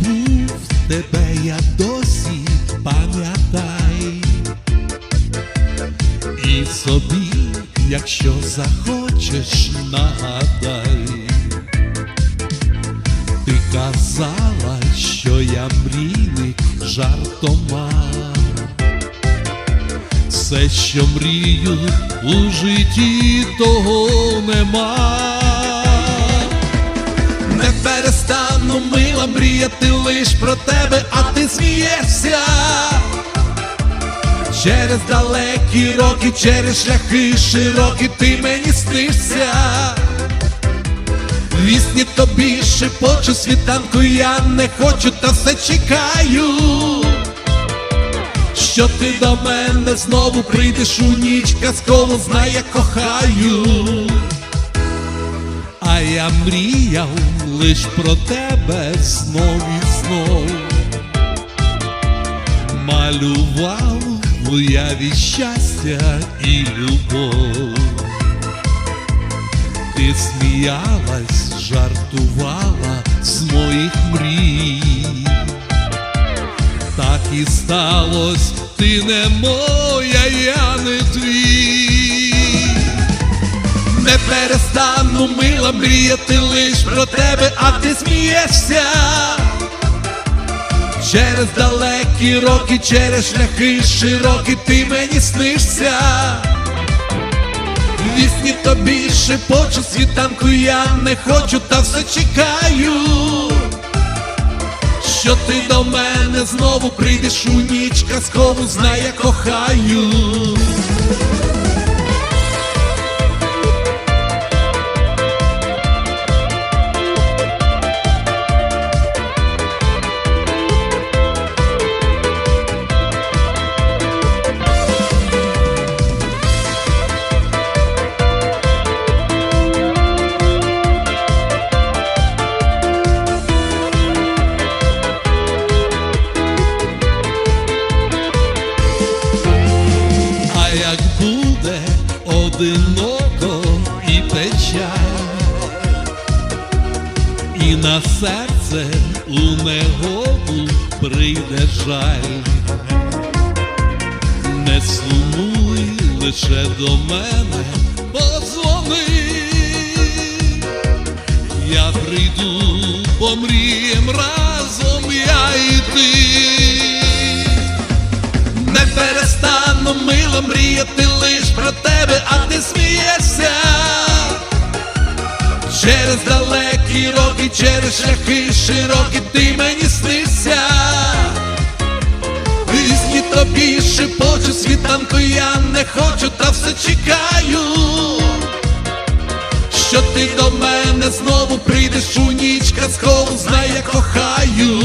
забув тебе, я досі пам'ятай. І собі, якщо захочеш, нагадай. Ти казала, що я мрійник жартома. Все, що мрію у житті, того нема. Не перестану мила мріяти лиш про тебе, а ти смієшся. Через далекі роки, через шляхи широкі ти мені снишся. Вісні тобі шепочу світанку, я не хочу, та все чекаю. Що ти до мене знову прийдеш у ніч казково, знай, я кохаю. Я мріяв лиш про тебе знов і знов. Малював в уяві щастя і любов. Ти сміялась, жартувала з моїх мрій. Так і сталось, ти не моя, я не твій. Перестану мила мріяти лиш про тебе, а ти смієшся. Через далекі роки, через шляхи широкі ти мені снишся. Вісні тобі шепочу світанку, я не хочу, та все чекаю. Що ти до мене знову прийдеш у ніч казкову, знай, я кохаю. Печаль, і на серце у негоду прийде жаль, не сумуй лише до мене, позвони, я прийду, помрієм разом я і ти. Не перестану мило мріяти лиш про тебе, а ти смієшся. Через далекі роки, через шляхи широкі ти мені снився, Вісні тобі шепочу світанку, я не хочу, та все чекаю. Що ти до мене знову прийдеш у ніч казкову, знай, я кохаю.